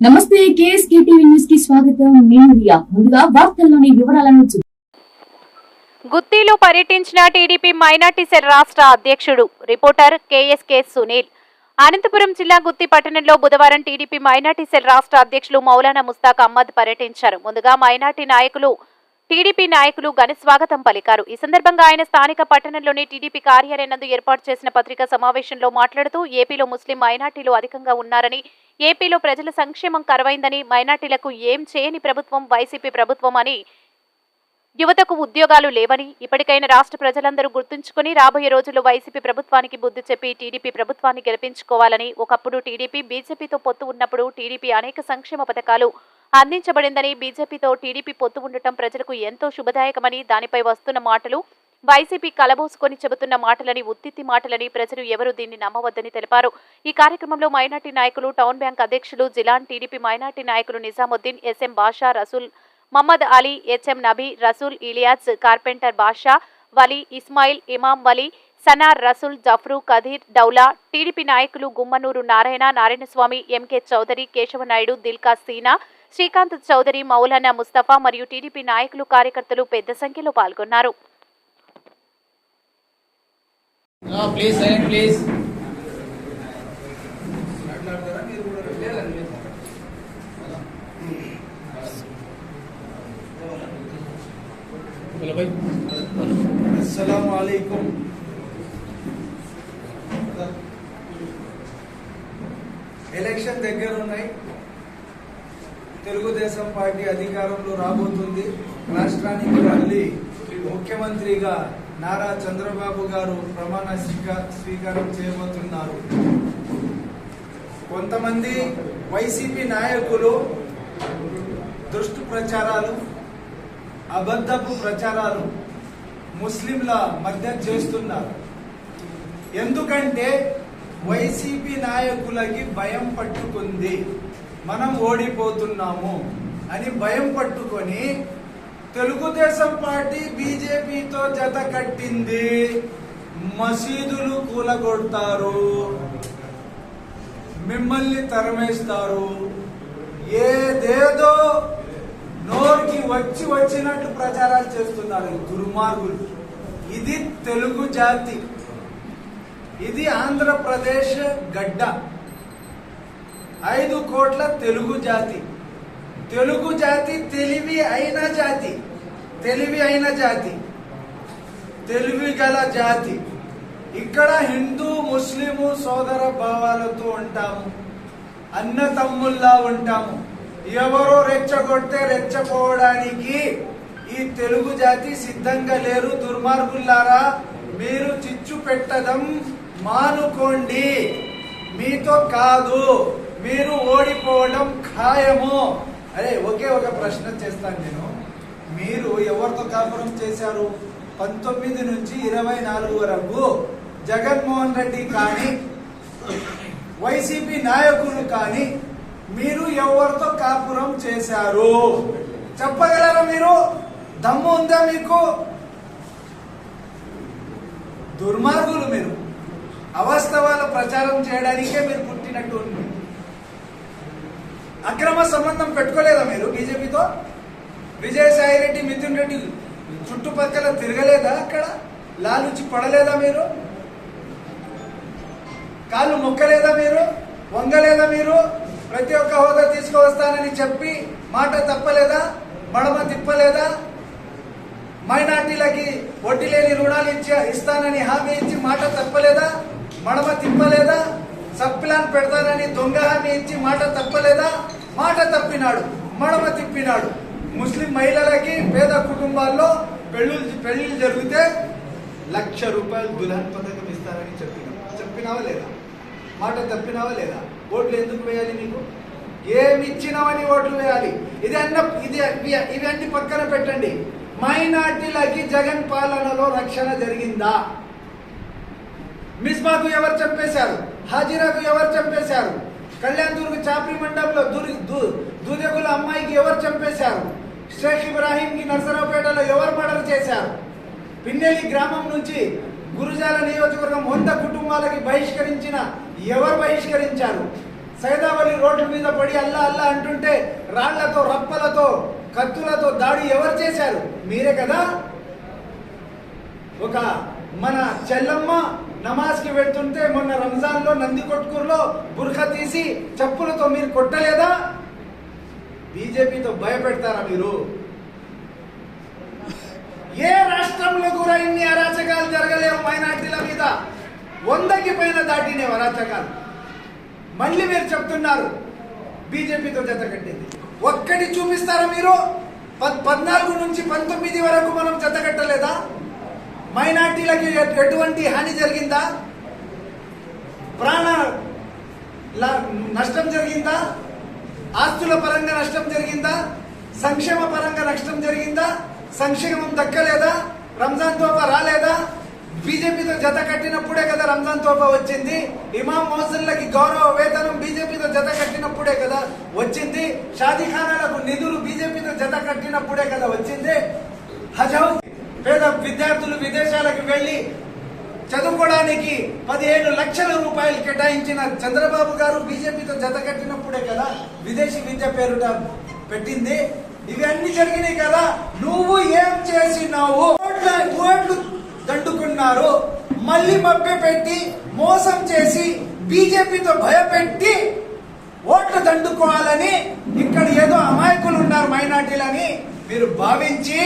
నమస్తే KSK TV న్యూస్కి స్వాగతం. నేను రియా. ముందుగా వార్తల్లోని వివరాలను గుత్తిలో పర్యటించిన టీడీపీ మైనార్టీ సెల్ రాష్ట్ర అధ్యక్షుడు రిపోర్టర్ కేఎస్కే సునీల్. అనంతపురం జిల్లా గుత్తి పట్టణంలో బుధవారం టీడీపీ మైనార్టీ సెల్ రాష్ట్ర అధ్యక్షులు మౌలానా ముస్తాక్ అహ్మద్ పర్యటించారు. ముందుగా మైనార్టీ నాయకులు టీడీపీ నాయకులు ఘన స్వాగతం పలికారు. ఈ సందర్భంగా ఆయన స్థానిక పట్టణంలోని టీడీపీ కార్యాలయం నందు ఏర్పాటు చేసిన పత్రికా సమావేశంలో మాట్లాడుతూ ఏపీలో ముస్లిం మైనార్టీలు అధికంగా ఉన్నారని ఏపీలో ప్రజల సంక్షేమం కరవైందని మైనార్టీలకు ఏం చేయని ప్రభుత్వం వైసీపీ ప్రభుత్వం అని యువతకు ఉద్యోగాలు లేవని ఇప్పటికైనా రాష్ట్ర ప్రజలందరూ గుర్తుంచుకుని రాబోయే రోజుల్లో వైసీపీ ప్రభుత్వానికి బుద్ధి చెప్పి టీడీపీ ప్రభుత్వాన్ని గెలిపించుకోవాలని ఒకప్పుడు టీడీపీ బీజేపీతో పొత్తు ఉన్నప్పుడు టీడీపీ అనేక సంక్షేమ పథకాలు అందించబడిందని బీజేపీతో టీడీపీ పొత్తు ఉండటం ప్రజలకు ఎంతో శుభదాయకమని దానిపై వస్తున్న మాటలు వైసీపీ కలబోసుకొని చెబుతున్న మాటలని ఉత్తిత్తి మాటలని ప్రజలు ఎవరు దీన్ని నమ్మవద్దని తెలిపారు. ఈ కార్యక్రమంలో మైనార్టీ నాయకులు టౌన్ బ్యాంక్ అధ్యక్షులు జిలాన్ టీడీపీ మైనార్టీ నాయకులు Nizamuddin S M Basha Rasool Mohammed Ali H M Nabi Rasool Iliyaz carpenter Basha Vali Ismail Imam Vali Sanar Rasool Jafru Khadeer Daula TDP నాయకులు గుమ్మనూరు నారాయణ నారాయణస్వామి ఎంకే చౌదరి కేశవనాయుడు దిల్కా సీనా శ్రీకాంత్ చౌదరి మౌలానా ముస్తఫా మరియు టీడీపీ నాయకులు కార్యకర్తలు పెద్ద సంఖ్యలో పాల్గొన్నారు. ప్లీజ్ సైలెంట్ ప్లీజ్ ఎలక్షన్ దగ్గర ఉన్నాయి. తెలుగుదేశం పార్టీ అధికారంలో రాబోతుంది. రాష్ట్రానికి మళ్ళీ ముఖ్యమంత్రిగా నారా చంద్రబాబు గారు ప్రమాణ స్వీక- స్వీకారం చేయబోతున్నారు. కొంతమంది వైసీపీ నాయకులు దుష్టు ప్రచారాలు అబద్ధపు ప్రచారాలు ముస్లింల మధ్య చేస్తున్నారు. ఎందుకంటే వైసీపీ నాయకులకి భయం పట్టుకుంది. మనం ఓడిపోతున్నాము అని భయం పట్టుకొని తెలుగుదేశం పార్టీ బీజేపీతో జత కట్టింది. మసీదులు కూలగొడతారు. మిమ్మల్ని తరమేస్తారు. ఏదేదో నోరుకి వచ్చి వచ్చినట్టు ప్రచారాలు చేస్తున్నారు దుర్మార్గులు. ఇది తెలుగు జాతి. ఇది ఆంధ్రప్రదేశ్ గడ్డ. ఐదు కోట్ల తెలుగు జాతి. తెలుగు జాతి తెలివి అయిన జాతి. తెలివి అయిన జాతి. తెలివి గల జాతి. ఇక్కడ హిందూ ముస్లిము సోదర భావాలతో ఉంటాము. అన్న తమ్ముల్లా ఉంటాము. ఎవరో రెచ్చగొడితే రెచ్చపోవడానికి ఈ తెలుగు జాతి సిద్ధంగా లేరు. దుర్మార్గుల్లారా మీరు చిచ్చు పెట్టడం మానుకోండి. మీతో కాదు మీరు ఓడిపోవడం ఖాయము. అరే ఒకే ఒక ప్రశ్న చేస్తాను నేను. మీరు ఎవరితో కాపురం చేశారు? పంతొమ్మిది నుంచి ఇరవై నాలుగు వరకు జగన్మోహన్ రెడ్డి కానీ వైసీపీ నాయకులు కానీ మీరు ఎవరితో కాపురం చేశారు? చెప్పగలరా మీరు? దమ్ము ఉందా మీకు? దుర్మార్గులు మీరు. అవాస్తవాల ప్రచారం చేయడానికే మీరు పుట్టినట్టు ఉంది అక్రమ సంబంధం పెట్టుకోలేదా మీరు బీజేపీతో? విజయసాయి రెడ్డి మిథున్ రెడ్డి చుట్టుపక్కల తిరగలేదా అక్కడ? లాలుచి పడలేదా మీరు? కాళ్ళు మొక్కలేదా మీరు? వంగలేదా మీరు? ప్రతి ఒక్క హోదా తీసుకువస్తానని చెప్పి మాట తప్పలేదా? మడమ తిప్పలేదా? మైనార్టీలకి వడ్డీ లేని రుణాలు ఇచ్చి ఇస్తానని హామీ ఇచ్చి మాట తప్పలేదా? మడమ తిప్పలేదా? సబ్ పెడతానని దొంగ హామీ ఇచ్చి మాట తప్పలేదా? మాట తప్పినాడు మడమ తిప్పినాడు. ముస్లిం మహిళలకి పేద కుటుంబాల్లో పెళ్ళిళ్ళు పెళ్ళి జరిగితే లక్ష రూపాయలు దుల్హన్ పథకం ఇస్తానని చెప్పినావు చెప్పినావా లేదా? మాట తప్పినావా లేదా? ఓట్లు ఎందుకు వేయాలి నీకు? ఏమి ఇచ్చినామని ఓట్లు వేయాలి? ఇది అన్న ఇది ఇవి- అన్ని పక్కన పెట్టండి. మైనార్టీలకి జగన్ పాలనలో రక్షణ జరిగిందా? మిస్బాకు ఎవరు చెప్పేశారు? హాజీరాకు ఎవరు చంపేశారు? కళ్యాణ్ దుర్గ్ చాపరి మండపంలో దుర్ దూదెగుల అమ్మాయికి ఎవరు చంపేశారు? షేక్ ఇబ్రాహీం కి నర్సరావుపేటలో ఎవరు మర్డర్ చేశారు? పిన్నెలి గ్రామం నుంచి గురుజాల నియోజకవర్గం వంద కుటుంబాలకి బహిష్కరించిన ఎవరు బహిష్కరించారు? సైదావళి రోడ్డు మీద పడి అల్లా అల్లా అంటుంటే రాళ్ళతో రప్పలతో కత్తులతో దాడి ఎవరు చేశారు? మీరే కదా? ఒక మన చెల్లమ్మ నమాజ్కి వెళ్తుంటే మొన్న రంజాన్లో నంది కొట్కూరులో బుర్ఖ తీసి చెప్పులతో మీరు కొట్టలేదా? బీజేపీతో భయపెడతారా మీరు? ఏ రాష్ట్రంలో కూడా ఇన్ని అరాచకాలు జరగలేవు మైనార్టీల మీద? వందకి పైన దాటినేవి అరాచకాలు. మళ్ళీ మీరు చెప్తున్నారు బీజేపీతో జత కట్టింది. ఒక్కటి చూపిస్తారా మీరు? పద్- పద్నాలుగు నుంచి పంతొమ్మిది వరకు మనం జత కట్టలేదా? మైనార్టీలకి ఎటువంటి హాని జరిగిందా? ప్రాణ నష్టం జరిగిందా? ఆస్తుల పరంగా నష్టం జరిగిందా? సంక్షేమ పరంగా నష్టం జరిగిందా? సంక్షేమం దక్కలేదా? రంజాన్ తోప రాలేదా? బీజేపీతో జత కట్టినప్పుడే కదా రంజాన్ తోఫా వచ్చింది. ఇమాం మోసన్లకి గౌరవ వేతనం బీజేపీతో జత కట్టినప్పుడే కదా వచ్చింది. షాదీఖానాలకు నిధులు బీజేపీతో జత కట్టినప్పుడే కదా వచ్చింది. హజ్ హౌస్ పేద విద్యార్థులు విదేశాలకు వెళ్ళి చదువుకోవడానికి పదిహేను లక్షల రూపాయలు కేటాయించిన చంద్రబాబు గారు బీజేపీతో జత కట్టినప్పుడే కదా విదేశీ విద్య పేరుట పెట్టింది. ఇవన్నీ జరిగినాయి కదా. నువ్వు ఏం చేసినావు? ఓట్లు దండుకున్నారు. మళ్ళీ మభ్య పెట్టి మోసం చేసి బీజేపీతో భయపెట్టి ఓట్లు దండుకోవాలని ఇక్కడ ఏదో అమాయకులు ఉన్నారు మైనార్టీలని. మీరు భావించి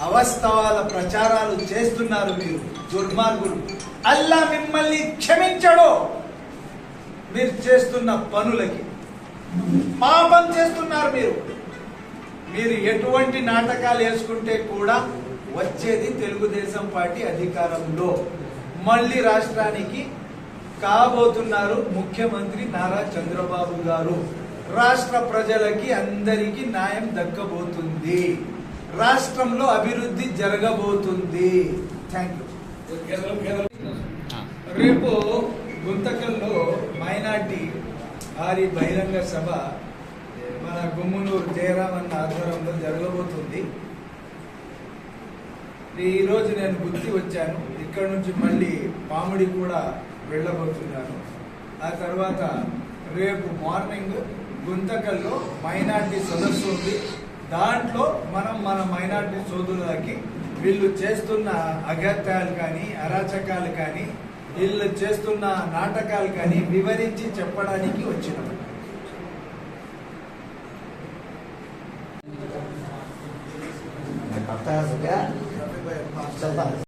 అవస్తవాల ప్రచారాలు చేస్తున్నారు మీరు దుర్మార్గులు. అల్లా మిమ్మల్ని క్షమించడు. మీరు చేస్తున్న పనులకి. పాపం చేస్తున్నారు మీరు. మీరు ఎటువంటి నాటకాలు వేసుకుంటే కూడా వచ్చేది తెలుగుదేశం పార్టీ అధికారంలో. మళ్ళీ రాష్ట్రానికి కాబోతున్నారు ముఖ్యమంత్రి నారా చంద్రబాబు గారు. రాష్ట్ర ప్రజలకి అందరికీ న్యాయం దక్కబోతుంది. రాష్ట్రంలో అభివృద్ధి జరగబోతుంది. థ్యాంక్ యూ రేపు గుంతకల్లో మైనార్టీ భారీ బహిరంగ సభ మన గుమ్మనూరు జయరామన్న ఆధ్వర్యంలో జరగబోతుంది. ఈ రోజు నేను గుర్తి వచ్చాను. ఇక్కడ నుంచి మళ్ళీ పామిడి కూడా వెళ్ళబోతున్నాను. ఆ తర్వాత రేపు మార్నింగ్ గుంతకల్లో మైనార్టీ సదస్సు ఉంది. దాంట్లో మనం మన మైనార్టీ సోదరులకి వీళ్ళు చేస్తున్న అగత్యాలు కానీ అరాచకాలు కానీ వీళ్ళు చేస్తున్న నాటకాలు కానీ వివరించి చెప్పడానికి వచ్చినాం करता है तो क्या चलता है